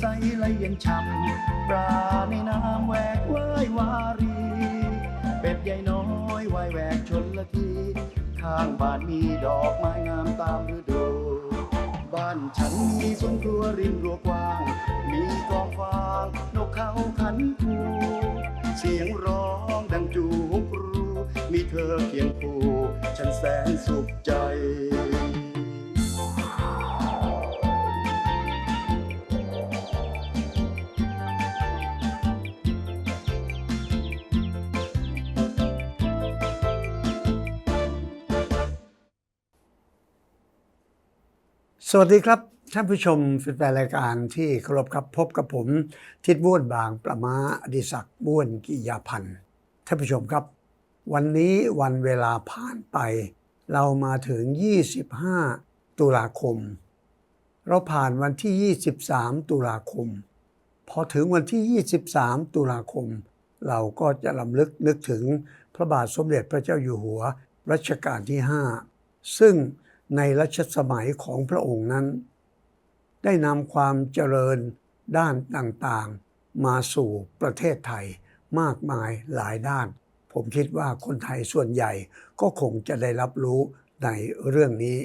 ใสไหลเย็นช่ำปลาในน้ำแหวกว่าย วารี เป็ดใหญ่น้อยว่ายแหวกชนละที ข้างบ้านมีดอกไม้งามตามฤดู บ้านฉันมีสวนครัวริมรั้วกว้าง มีกองฟาง นกเขาขันคูเสียงร้องดังจูกรู มีเธอเคียงคู่ ฉันแสนสุขใจ วัสดีครับ ท่านผู้ชมแฟนรายการที่เคารพครับพบกับผม ทิดบ้วนบางประมาอดิศักดิ์บ้วนกิยาพันธ์ท่านผู้ชมครับ วันนี้วันเวลาผ่านไป เรามาถึง 25 ตุลาคม เราผ่านวันที่ 23 ตุลาคม พอถึงวันที่ 23 ตุลาคม เราก็จะลำลึกนึกถึงพระบาทสมเด็จพระเจ้าอยู่หัวรัชกาลที่ 5 ซึ่ง ในรัชสมัยของพระองค์นั้น ได้นำความเจริญด้านต่างๆ มาสู่ประเทศไทยมากมายหลายด้าน ผมคิดว่าคนไทยส่วนใหญ่ก็คงจะได้รับรู้ในเรื่องนี้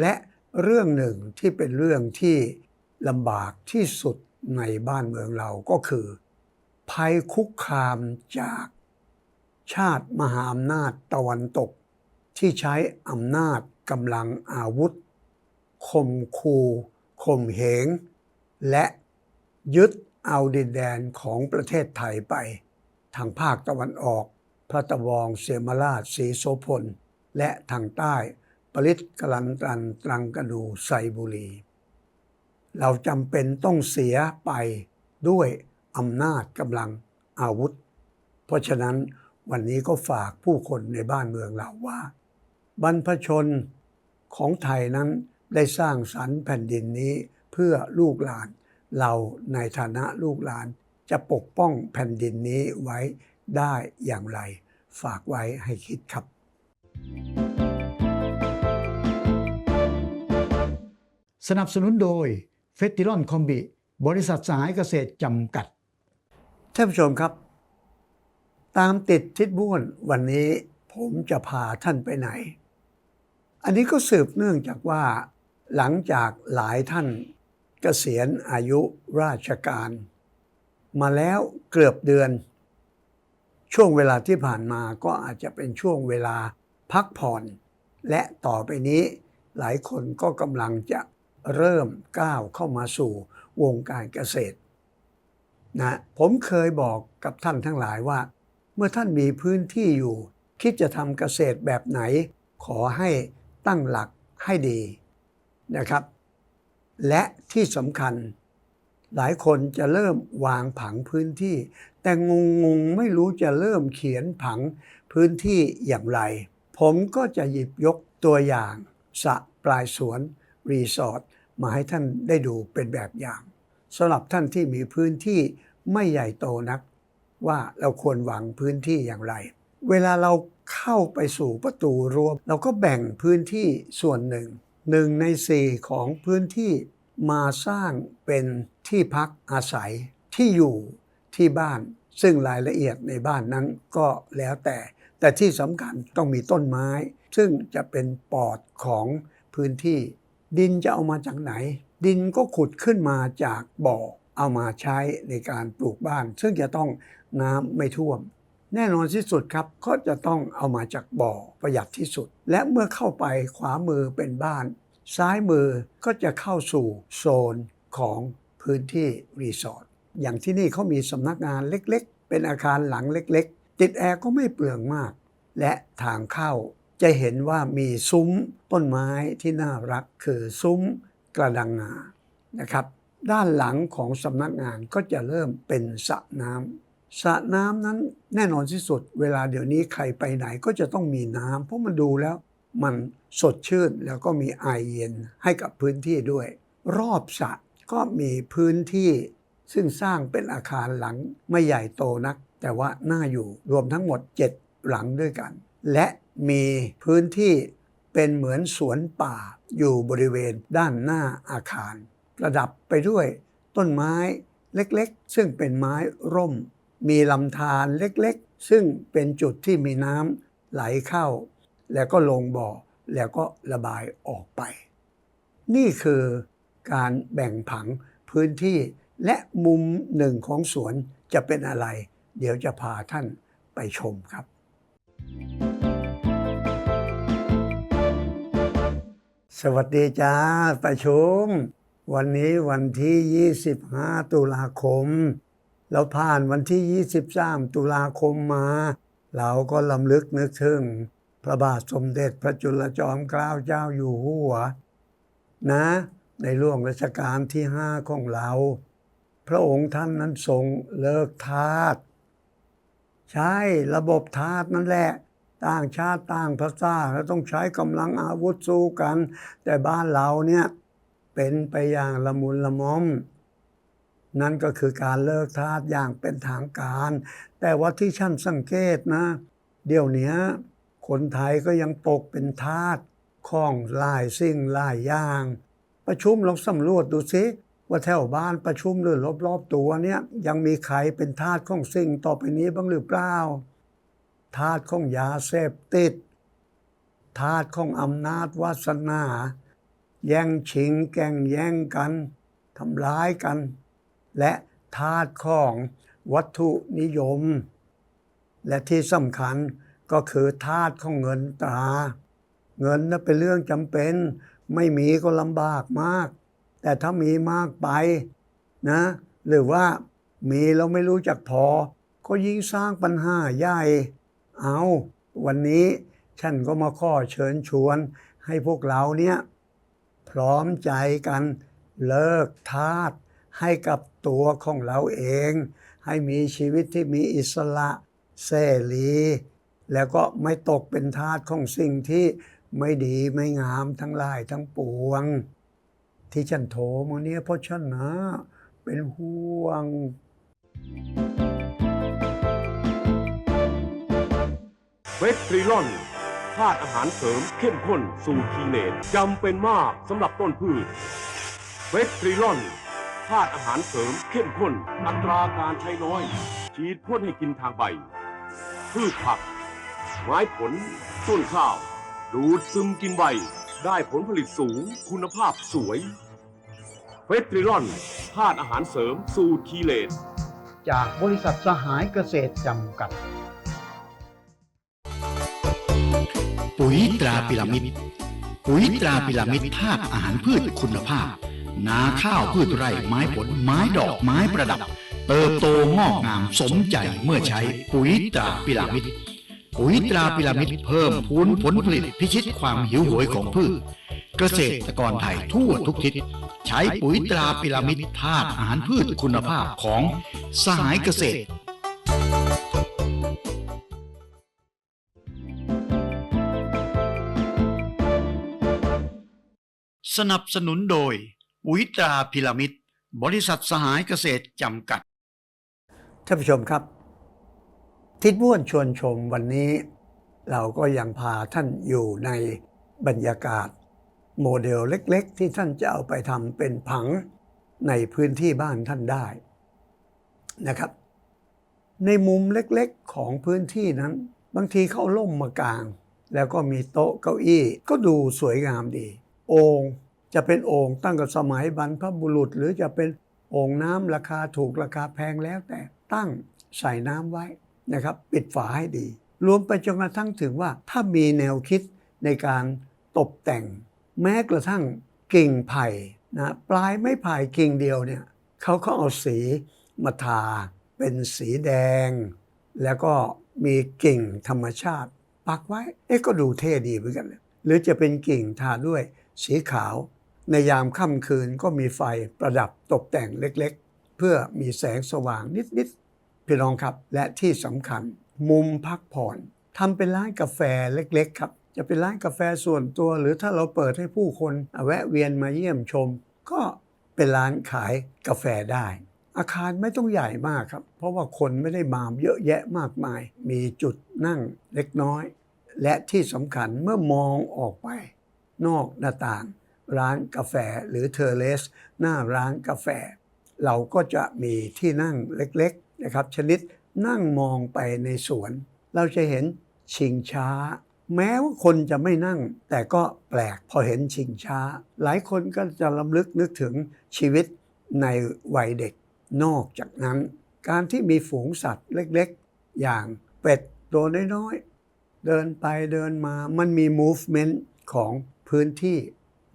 และเรื่องหนึ่งที่เป็นเรื่องที่ลำบากที่สุดในบ้านเมืองเราก็คือ ภัยคุกคามจากชาติมหาอำนาจตะวันตก ที่ใช้อำนาจ กำลังอาวุธข่มคูข่มเหง และยึดเอาดินแดนของประเทศไทยไป ทางภาคตะวันออก พระตะวองเสียมราชศรีโสพล และทางใต้ปริศกลันตันตรังกระดูไซบุรี เราจำเป็นต้องเสียไปด้วยอำนาจกำลังอาวุธ เพราะฉะนั้นวันนี้ก็ฝากผู้คนในบ้านเมืองเราว่า บรรพชน ของไทยนั้นได้สร้างสรรค์แผ่นดินนี้เพื่อลูกหลาน เราในฐานะลูกหลานจะปกป้องแผ่นดินนี้ไว้ได้อย่างไร ฝากไว้ให้คิดครับ สนับสนุนโดยเฟสติลอนคอมบิบริษัทสหายเกษตรจำกัด ท่านผู้ชมครับ ตามติดทิศบ้วนวันนี้ผมจะพาท่านไปไหน อันนี้ก็สืบเนื่องจากว่าหลังจากหลายท่านเกษียณอายุราชการ มาแล้วเกือบเดือน ช่วงเวลาที่ผ่านมาก็อาจจะเป็นช่วงเวลาพักผ่อน และต่อไปนี้หลายคนก็กำลังจะเริ่มก้าวเข้ามาสู่วงการเกษตรนะผมเคยบอกกับท่านทั้งหลายว่า เมื่อท่านมีพื้นที่อยู่ คิดจะทำเกษตรแบบไหน ขอให้ ตั้งหลักให้ดีนะครับ และที่สำคัญหลายคนจะเริ่มวางผังพื้นที่ แต่งงงไม่รู้จะเริ่มเขียนผังพื้นที่อย่างไร ผมก็จะหยิบยกตัวอย่างสะปลายสวนรีสอร์ทมาให้ท่านได้ดูเป็นแบบอย่างสำหรับท่านที่มีพื้นที่ไม่ใหญ่โตนัก ว่าเราควรวางพื้นที่อย่างไร เวลาเรา เข้าไปสู่ประตูรั้วเราก็แบ่งพื้นที่ส่วนหนึ่งหนึ่งในสี่ของพื้นที่มาสร้างเป็นที่พักอาศัยที่อยู่ที่บ้าน ซึ่งรายละเอียดในบ้านนั้นก็แล้วแต่ แต่ที่สำคัญต้องมีต้นไม้ ซึ่งจะเป็นปอดของพื้นที่ ดินจะเอามาจากไหน ดินก็ขุดขึ้นมาจากบ่อเอามาใช้ในการปลูกบ้าน ซึ่งจะต้องน้ำไม่ท่วม แน่นอนที่สุดครับก็จะต้องเอามาจากบ่อประหยัดที่สุด และเมื่อเข้าไปขวามือเป็นบ้าน ซ้ายมือก็จะเข้าสู่โซนของพื้นที่รีสอร์ทอย่างที่นี่เขามีสำนักงานเล็กๆ เป็นอาคารหลังเล็กๆ ติดแอร์ก็ไม่เปลืองมาก และทางเข้าจะเห็นว่ามีซุ้มต้นไม้ที่น่ารักคือซุ้มกระดังงานะครับ ด้านหลังของสำนักงานก็จะเริ่มเป็นสระน้ำ สระน้ำนั้นแน่นอนที่สุด เวลาเดี๋ยวนี้ใครไปไหนก็จะต้องมีน้ำเพราะมันดูแล้วมันสดชื่นแล้วก็มีไอเย็นให้กับพื้นที่ด้วย รอบสระก็มีพื้นที่ซึ่งสร้างเป็นอาคารหลังไม่ใหญ่โตนัก แต่ว่าน่าอยู่รวมทั้งหมด 7 หลังด้วยกัน และมีพื้นที่เป็นเหมือนสวนป่าอยู่บริเวณด้านหน้าอาคาร ประดับไปด้วยต้นไม้เล็กๆ ซึ่งเป็นไม้ร่ม มีลำธารเล็กๆ ซึ่งเป็นจุดที่มีน้ำไหลเข้า แล้วก็ลงบ่อแล้วก็ระบายออกไป นี่คือการแบ่งผังพื้นที่และมุมหนึ่งของสวนจะเป็นอะไร เดี๋ยวจะพาท่านไปชมครับ สวัสดีจ้าประชุม วันนี้วันที่ 25 ตุลาคม เราผ่านวันที่ 23 ตุลาคมมา เราก็ลำลึกนึกถึง พระบาทสมเด็จพระจุลจอมเกล้าเจ้าอยู่หัว นะ ในร่วงรัชกาลที่ห้าของเรา พระองค์ท่านนั้นทรงเลิกทาสใช่ระบบทาสนั่นแหละต่างชาติต่างภาษาแล้วต้องใช้กำลังอาวุธสู้กัน แต่บ้านเราเนี่ย เป็นไปอย่างละมุนละม่อม นั่นก็คือการเลิกทาสอย่างเป็นทางการ แต่ว่าที่ฉันสังเกตนะ เดี๋ยวนี้คนไทยก็ยังตกเป็นทาสของหลายสิ่งหลายอย่าง ประชุมลองสำรวจดูสิว่าแถวบ้านประชุมหรือรอบๆตัวเนี่ยยังมีใครเป็นทาสของสิ่งต่อไปนี้บ้างหรือเปล่าทาสของยาเสพติดทาสของอำนาจวาสนา แย่งชิงแก่งแย่งกันทำร้ายกัน และทาสของวัตถุนิยม และที่สำคัญก็คือทาสของเงินตรา เงินน่ะเป็นเรื่องจำเป็น ไม่มีก็ลำบากมาก แต่ถ้ามีมากไปนะ หรือว่ามีแล้วไม่รู้จักพอ ก็ยิ่งสร้างปัญหาใหญ่ เอาวันนี้ฉันก็มาข้อเชิญชวน ให้พวกเราเนี่ยพร้อมใจกันเลิกทาส ให้กับตัวของเราเอง ให้มีชีวิตที่มีอิสระเสรี แล้วก็ไม่ตกเป็นทาสของสิ่งที่ไม่ดีไม่งามทั้งหลายทั้งปวง ที่ฉันโทรมเนี่ยเพราะฉันนะเป็นห่วง เวสตรีลอนธาตุอาหารเสริมเข้มข้นสูตรคีเลตจำเป็นมากสำหรับต้นพืช เวสตรีลอน ธาตุอาหารเสริมเข้มข้น อัตราการใช้น้อย ฉีดพ่นให้กินทางใบ พืชผัก ไม้ผล ต้นข้าว ดูดซึมกินใบ ได้ผลผลิตสูง คุณภาพสวยเวสตรีลอนธาตุอาหารเสริมสูตรคีเลตจากบริษัทสหายเกษตรจำกัด ปุ๋ยตราพิรามิด ปุ๋ยตราพิรามิดธาตุอาหารพืชคุณภาพ นาข้าวพืชไร่ไม้ผลไม้ดอกไม้ประดับ เติบโตงอกงามสมใจเมื่อใช้ปุ๋ยตราพิรามิดปุ๋ยตราพิรามิดเพิ่มพูนผลผลิตพิชิตความหิวโหยของพืช เกษตรกรไทยทั่วทุกทิศ ใช้ปุ๋ยตราพิรามิดธาตุอาหารพืชคุณภาพของสหายเกษตรสนับสนุนโดย ปุ๋ยตราพิรามิดบริษัทสหายเกษตรจำกัด ท่านผู้ชมครับ ทิศม่วนชวนชมวันนี้ เราก็ยังพาท่านอยู่ในบรรยากาศ โมเดลเล็กๆ ที่ท่านจะเอาไปทำเป็นผังในพื้นที่บ้านท่านได้นะครับ ในมุมเล็กๆของพื้นที่นั้น บางทีเขาเอาล่มมากาง แล้วก็มีโต๊ะเก้าอี้ก็ดูสวยงามดี โอ่ง จะเป็นโอ่งตั้งกับสมัยบรรพบุรุษ หรือจะเป็นโอ่งน้ำราคาถูกราคาแพงแล้วแต่ตั้งใส่น้ำไว้นะครับ ปิดฝาให้ดี รวมไปจนกระทั่งถึงว่าถ้ามีแนวคิดในการตกแต่ง แม้กระทั่งกิ่งไผ่นะปลายไม้ไผ่กิ่งเดียวเนี่ยเขาก็เอาสีมาทา เป็นสีแดง แล้วก็มีกิ่งธรรมชาติ ปักไว้ เอ๊ะก็ดูเท่ดีเหมือนกันเลยหรือจะเป็นกิ่งทาด้วยสีขาว ในยามค่ำคืนก็มีไฟประดับตกแต่งเล็กๆ เพื่อมีแสงสว่างนิดๆพี่น้องครับ และที่สำคัญ มุมพักผ่อนทำเป็นร้านกาแฟเล็กๆครับ จะเป็นร้านกาแฟส่วนตัว หรือถ้าเราเปิดให้ผู้คนแวะเวียนมาเยี่ยมชม ก็เป็นร้านขายกาแฟได้ อาคารไม่ต้องใหญ่มากครับ เพราะว่าคนไม่ได้มาเยอะแยะมากมาย มีจุดนั่งเล็กน้อย และที่สำคัญเมื่อมองออกไป นอกหน้าต่าง ร้านกาแฟหรือเทอร์เลส หน้าร้านกาแฟ เราก็จะมีที่นั่งเล็กๆนะครับ ชนิดนั่งมองไปในสวน เราจะเห็นชิงช้า แม้ว่าคนจะไม่นั่ง แต่ก็แปลกพอเห็นชิงช้า หลายคนก็จะลำลึกนึกถึงชีวิตในวัยเด็กนอกจากนั้น การที่มีฝูงสัตว์เล็กๆ อย่างเป็ดตัวน้อยๆ เดินไปเดินมามันมี movement ของพื้นที่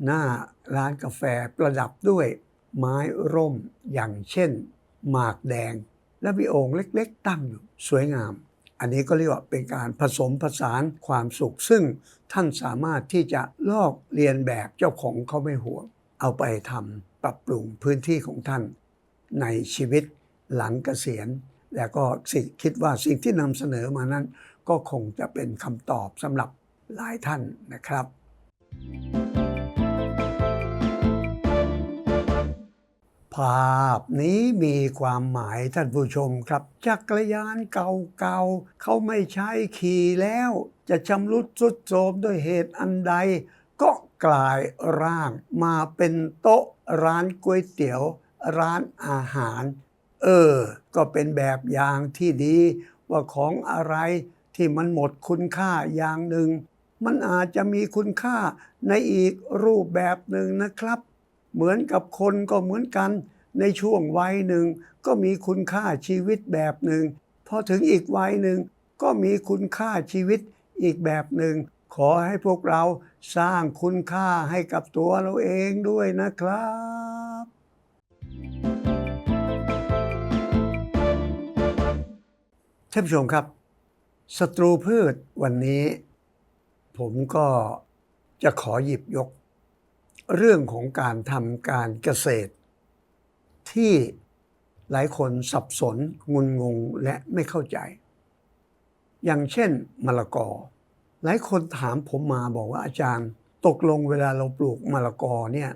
หน้าร้านกาแฟประดับด้วยไม้ร่มอย่างเช่น หมากแดง และมีโอ่งเล็กๆ ตั้งอยู่สวยงาม อันนี้ก็เรียกว่าเป็นการผสมผสานความสุข ซึ่งท่านสามารถที่จะลอกเรียนแบบเจ้าของเขาไม่ห่วง เอาไปทำปรับปรุงพื้นที่ของท่าน ในชีวิตหลังเกษียณ และก็สิคิดว่าสิ่งที่นำเสนอมานั้น ก็คงจะเป็นคำตอบสำหรับหลายท่านนะครับ ภาพนี้มีความหมายท่านผู้ชมครับ จักรยานเก่าๆเขาไม่ใช้ขี่แล้ว จะชำรุดทรุดโทรมด้วยเหตุอันใด ก็กลายร่างมาเป็นโต๊ะร้านก๋วยเตี๋ยว ร้านอาหาร เออ ก็เป็นแบบอย่างที่ดี ว่าของอะไรที่มันหมดคุณค่าอย่างหนึ่ง มันอาจจะมีคุณค่าในอีกรูปแบบหนึ่งนะครับ เหมือนกับคนก็เหมือนกัน ในช่วงวัยหนึ่งก็มีคุณค่าชีวิตแบบหนึ่งพอถึงอีกวัยหนึ่งก็มีคุณค่าชีวิตอีกแบบหนึ่ง ขอให้พวกเราสร้างคุณค่าให้กับตัวเราเองด้วยนะครับท่านผู้ชมครับศัตรูพืชวันนี้ ผมก็จะขอหยิบยก เรื่องของการทำการเกษตร ที่หลายคนสับสนงุนงงและไม่เข้าใจ อย่างเช่นมะละกอ หลายคนถามผมมาบอกว่าอาจารย์ ตกลงเวลาเราปลูกมะละกอเนี่ย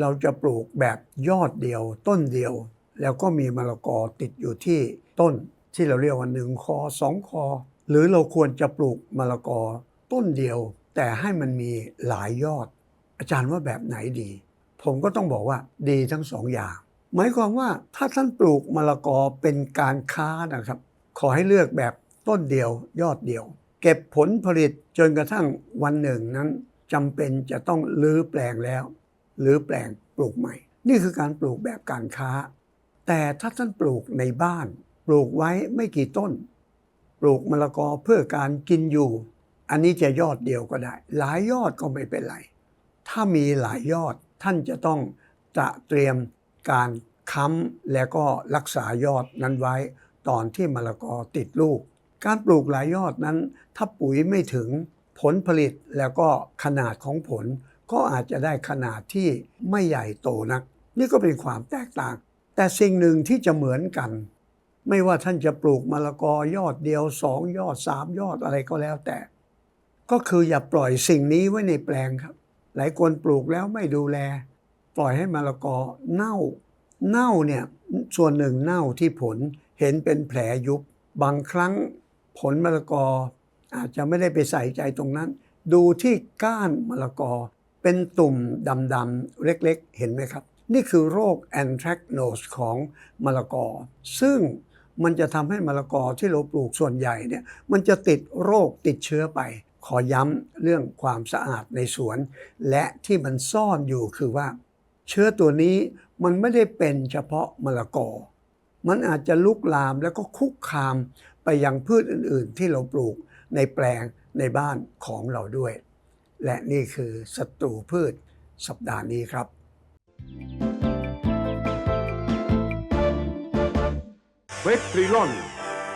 เราจะปลูกแบบยอดเดียวต้นเดียว แล้วก็มีมะละกอติดอยู่ที่ต้นที่เราเรียกว่าหนึ่งคอสองคอ หรือเราควรจะปลูกมะละกอต้นเดียว แต่ให้มันมีหลายยอด อาจารย์ว่าแบบไหนดี ผมก็ต้องบอกว่าดีทั้งสองอย่าง หมายความว่าถ้าท่านปลูกมะละกอเป็นการค้านะครับ ขอให้เลือกแบบต้นเดียวยอดเดียว เก็บผลผลิตจนกระทั่งวันหนึ่งนั้นจำเป็นจะต้องลื้อแปลงแล้วหรือแปลงปลูกใหม่ นี่คือการปลูกแบบการค้า แต่ถ้าท่านปลูกในบ้าน ปลูกไว้ไม่กี่ต้น ปลูกมะละกอเพื่อการกินอยู่ อันนี้จะยอดเดียวก็ได้ หลายยอดก็ไม่เป็นไร ถ้ามีหลายยอดท่านจะต้องจะเตรียมการค้ำและก็รักษายอดนั้นไว้ ตอนที่มะละกอติดลูก การปลูกหลายยอดนั้น ถ้าปุ๋ยไม่ถึงผลผลิตแล้วก็ขนาดของผล ก็อาจจะได้ขนาดที่ไม่ใหญ่โตนัก นี่ก็เป็นความแตกต่าง แต่สิ่งหนึ่งที่จะเหมือนกัน ไม่ว่าท่านจะปลูกมะละกอยอดเดียวสองยอดสามยอดอะไรก็แล้วแต่ ก็คืออย่าปล่อยสิ่งนี้ไว้ในแปลงครับ หลายคนปลูกแล้วไม่ดูแล ปล่อยให้มะละกอเน่า เน่าเนี่ยส่วนหนึ่งเน่าที่ผลเห็นเป็นแผลยุบบางครั้งผลมะละกอ อาจจะไม่ได้ไปใส่ใจตรงนั้น ดูที่ก้านมะละกอ เป็นตุ่มดำๆเล็กๆ เห็นไหมครับ นี่คือโรคแอนแทรกโนสของมะละกอ ซึ่งมันจะทำให้มะละกอที่เราปลูกส่วนใหญ่เนี่ยมันจะติดโรคติดเชื้อไป ขอย้ำเรื่องความสะอาดในสวน และที่มันซ่อนอยู่คือว่า เชื้อตัวนี้มันไม่ได้เป็นเฉพาะมะละกอ มันอาจจะลุกลามแล้วก็คุกคามไปยังพืชอื่น ๆ ที่เราปลูกในแปลงในบ้านของเราด้วย และนี่คือศัตรูพืชสัปดาห์นี้ครับ เวสตรีลอน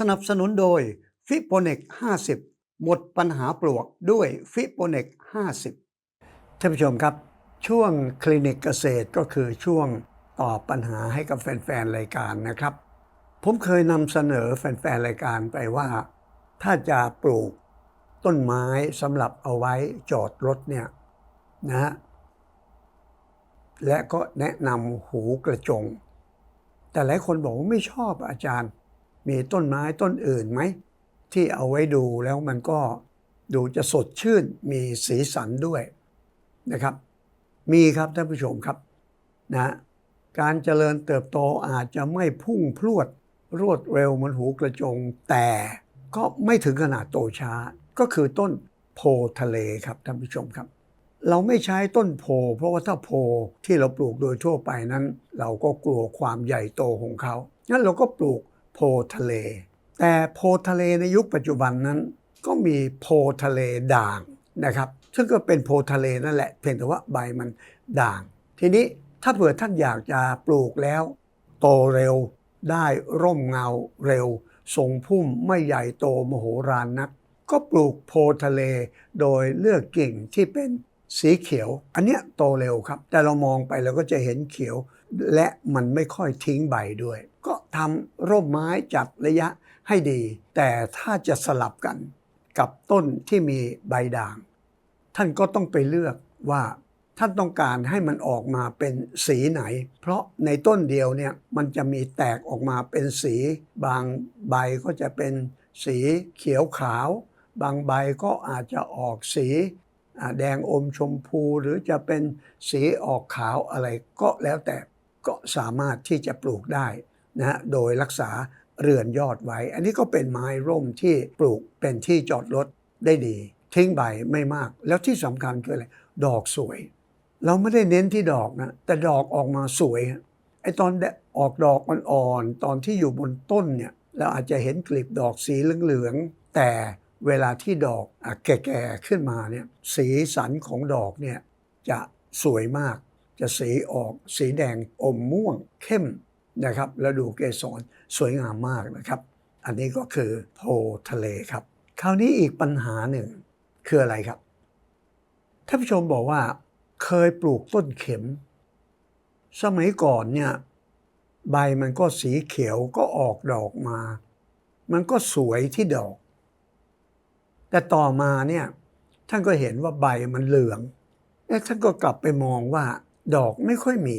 สนับสนุนโดยฟิโปเนก50 หมดปัญหาปลวกด้วยฟิโปเนก50 ท่านผู้ชมครับ ช่วงคลินิกเกษตรก็คือช่วงตอบปัญหาให้กับแฟนๆรายการนะครับ ผมเคยนำเสนอแฟนๆรายการไปว่า ถ้าจะปลูกต้นไม้สำหรับเอาไว้จอดรถเนี่ยนะฮะและก็แนะนำหูกระจง แต่หลายคนบอกว่าไม่ชอบอาจารย์ มีต้นไม้ต้นอื่นไหม ที่เอาไว้ดูแล้วมันก็ดูจะสดชื่นมีสีสันด้วยนะครับ มีครับท่านผู้ชมครับนะการเจริญเติบโตอาจจะไม่พุ่งพรวดรวดเร็วเหมือนหูกระจง แต่ก็ไม่ถึงขนาดโตช้า ก็คือต้นโพทะเลครับท่านผู้ชมครับ เราไม่ใช้ต้นโพ เพราะว่าถ้าโพที่เราปลูกโดยทั่วไปนั้น เราก็กลัวความใหญ่โตของเขางั้นเราก็ปลูก โพทะเล แต่โพทะเลในยุคปัจจุบันนั้น ก็มีโพทะเลด่างนะครับ ซึ่งก็เป็นโพทะเลนั่นแหละ เพียงแต่ว่าใบมันด่าง ทีนี้ถ้าเผื่อท่านอยากจะปลูกแล้ว โตเร็วได้ร่มเงาเร็วทรงพุ่มไม่ใหญ่โตมโหฬารนัก ก็ปลูกโพทะเลโดยเลือกกิ่งที่เป็นสีเขียว อันเนี้ยโตเร็วครับ แต่เรามองไปเราก็จะเห็นเขียว และมันไม่ค่อยทิ้งใบด้วย ก็ทำร่มไม้จัดระยะให้ดี แต่ถ้าจะสลับกันกับต้นที่มีใบด่าง ท่านก็ต้องไปเลือกว่าท่านต้องการให้มันออกมาเป็นสีไหน เพราะในต้นเดียวเนี่ยมันจะมีแตกออกมาเป็นสีบางใบก็จะเป็นสีเขียวขาว บางใบก็อาจจะออกสีแดงอมชมพูหรือจะเป็นสีออกขาวอะไรก็แล้วแต่ก็สามารถที่จะปลูกได้ นะฮะโดยรักษาเรือนยอดไว้ อันนี้ก็เป็นไม้ร่มที่ปลูกเป็นที่จอดรถได้ดี ทิ้งใบไม่มาก แล้วที่สำคัญคืออะไร ดอกสวย เราไม่ได้เน้นที่ดอกนะ แต่ดอกออกมาสวย ไอตอนออกดอกมันอ่อนๆ ตอนที่อยู่บนต้นเนี่ยเราอาจจะเห็นกลีบดอกสีเหลืองๆ แต่เวลาที่ดอกอแก่ๆ ขึ้นมาเนี่ย สีสันของดอกเนี่ยจะสวยมาก จะสีออกสีแดงอมม่วงเข้ม นะครับแล้วดูเกสรสวยงามมากนะครับ อันนี้ก็คือโพทะเลครับ คราวนี้อีกปัญหาหนึ่งคืออะไรครับท่านผู้ชมบอกว่าเคยปลูกต้นเข็ม สมัยก่อนเนี่ยใบมันก็สีเขียวก็ออกดอกมา มันก็สวยที่ดอก แต่ต่อมาเนี่ยท่านก็เห็นว่าใบมันเหลืองแล้วท่านก็กลับไปมองว่า ดอกไม่ค่อยมี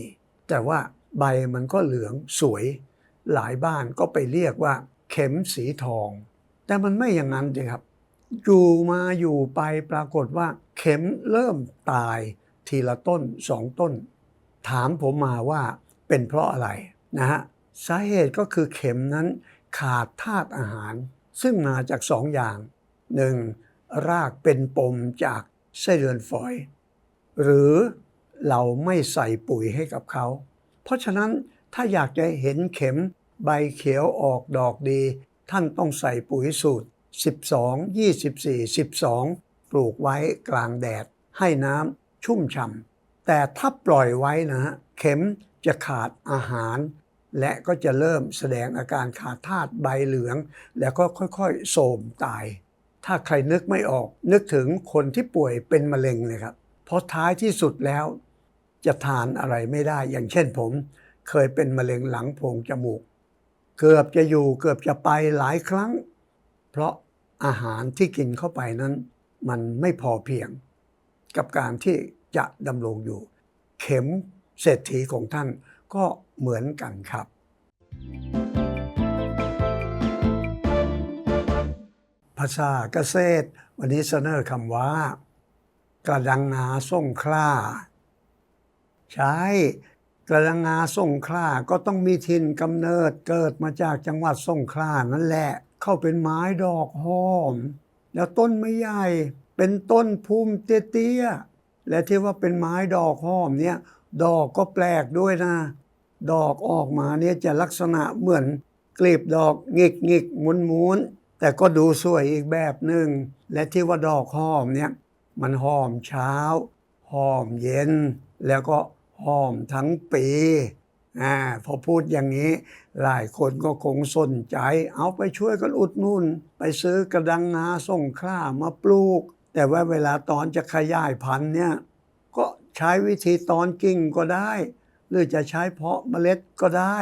แต่ว่า ใบมันก็เหลืองสวย หลายบ้านก็ไปเรียกว่า เข็มสีทอง แต่มันไม่อย่างนั้นเลยครับอยู่มาอยู่ไปปรากฏว่า เข็มเริ่มตายทีละต้นสองต้น ถามผมมาว่าเป็นเพราะอะไรนะฮะสาเหตุก็คือเข็มนั้นขาดธาตุอาหาร ซึ่งมาจากสองอย่างหนึ่งรากเป็นปมจากไส้เดือนฝอย หรือเราไม่ใส่ปุ๋ยให้กับเขา เพราะฉะนั้นถ้าอยากจะเห็นเข็มใบเขียวออกดอกดี ท่านต้องใส่ปุ๋ยสูตร 12 24 12 ปลูกไว้กลางแดด ให้น้ำชุ่มฉ่ำแต่ถ้าปล่อยไว้นะฮะเข็มจะขาดอาหาร และก็จะเริ่มแสดงอาการขาดธาตุใบเหลือง แล้วก็ค่อยๆโทรมตาย ถ้าใครนึกไม่ออกนึกถึงคนที่ป่วยเป็นมะเร็งเลยครับเพราะท้ายที่สุดแล้ว จะทานอะไรไม่ได้ อย่างเช่นผมเคยเป็นมะเร็งหลังโพรงจมูก เกือบจะอยู่เกือบจะไปหลายครั้ง เพราะอาหารที่กินเข้าไปนั้น มันไม่พอเพียง กับการที่จะดำรงอยู่ เข็มเศรษฐีของท่านก็เหมือนกันครับ ภาษาเกษตร วันนี้เสนอคำว่า กระดังนาส่งคล้า ใช่กระดังาส่งขลาก็ต้องมีถิ่นกำเนิดเกิดมาจากจังหวัดส่งขลานั่นแหละ เข้าเป็นไม้ดอกหอม แล้วต้นไม่ใหญ่เป็นต้นภูมิเตี้ยๆและที่ว่าเป็นไม้ดอกหอมเนี่ย ดอกก็แปลกด้วยนะ ดอกออกมาเนี่ยจะลักษณะเหมือนกลีบดอกหงิกหงิกม้วนม้วนแต่ก็ดูสวยอีกแบบหนึ่งและที่ว่าดอกหอมเนี่ย มันหอมเช้า หอมเย็นแล้วก็ หอมทั้งปีอ่าพอพูดอย่างนี้ หลายคนก็คงสนใจ เอาไปช่วยกันอุดนุนไปซื้อกระดังงาส่งคล้ามาปลูก แต่ว่าเวลาตอนจะขยายพันธุ์เนี่ยก็ใช้วิธีตอนกิ่งก็ได้ หรือจะใช้เพาะเมล็ดก็ได้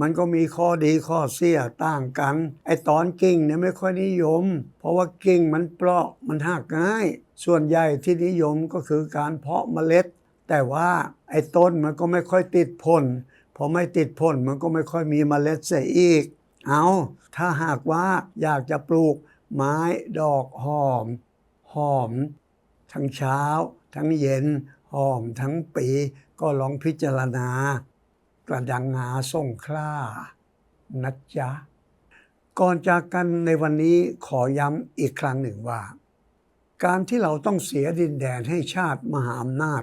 มันก็มีข้อดีข้อเสียต่างกัน ไอตอนกิ่งเนี่ยไม่ค่อยนิยม เพราะว่ากิ่งมันเปราะมันหักง่าย ส่วนใหญ่ที่นิยมก็คือการเพาะเมล็ด แต่ว่าไอ้ต้นมันก็ไม่ค่อยติดผลพอไม่ติดผลมันก็ไม่ค่อยมีเมล็ดเสียอีก เอาถ้าหากว่าอยากจะปลูกไม้ดอกหอม หอม ทั้งเช้า ทั้งเย็น หอมทั้งปี ก็ลองพิจารณา กระดังงาส่งคล้านะจ๊ะก่อนจากกันในวันนี้ขอย้ำอีกครั้งหนึ่งว่า การที่เราต้องเสียดินแดนให้ชาติมหาอำนาจ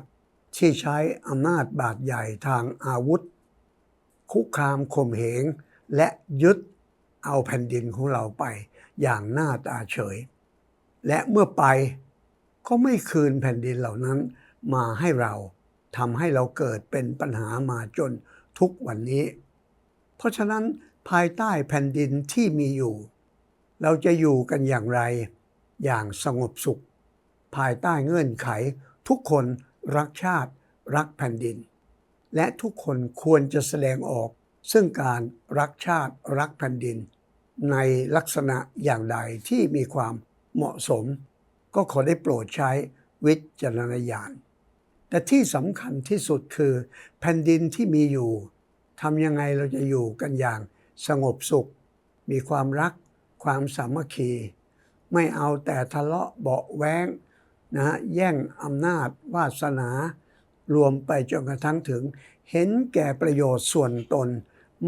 ที่ใช้อำนาจบาดใหญ่ทางอาวุธ คุกคามข่มเหง และยึดเอาแผ่นดินของเราไปอย่างหน้าตาเฉย และเมื่อไปก็ไม่คืนแผ่นดินเหล่านั้นมาให้เราทำให้เราเกิดเป็นปัญหามาจนทุกวันนี้ เพราะฉะนั้นภายใต้แผ่นดินที่มีอยู่ เราจะอยู่กันอย่างไร อย่างสงบสุข ภายใต้เงื่อนไขทุกคน รักชาติรักแผ่นดิน และทุกคนควรจะแสดงออก ซึ่งการรักชาติรักแผ่นดิน ในลักษณะอย่างใดที่มีความเหมาะสม ก็ขอได้โปรดใช้วิจารณญาณแต่ที่สำคัญที่สุดคือ แผ่นดินที่มีอยู่ทำยังไงเราจะอยู่กันอย่างสงบสุข มีความรัก ความสามัคคี ไม่เอาแต่ทะเลาะเบาแว้ง นะฮะแย่งอำนาจวาสนารวมไปจนกระทั่งถึง เห็นแก่ประโยชน์ส่วนตน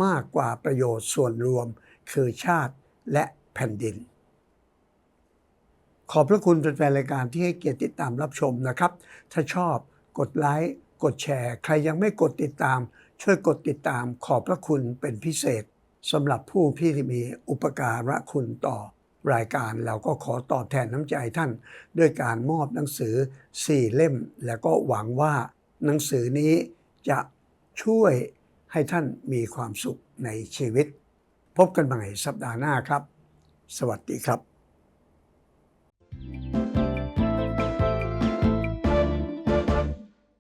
มากกว่าประโยชน์ส่วนรวม คือชาติและแผ่นดิน ขอบพระคุณแฟนรายการที่ให้เกียรติติดตามรับชมนะครับ ถ้าชอบกดไลค์กดแชร์ ใครยังไม่กดติดตาม ช่วยกดติดตามขอบพระคุณเป็นพิเศษสำหรับผู้ที่มีอุปการะคุณต่อ รายการเราก็ขอตอบแทนน้ำใจท่าน ด้วยการมอบหนังสือ 4 เล่ม แล้วก็หวังว่าหนังสือนี้จะช่วยให้ท่านมีความสุขในชีวิต พบกันใหม่สัปดาห์หน้าครับ สวัสดีครับ thank you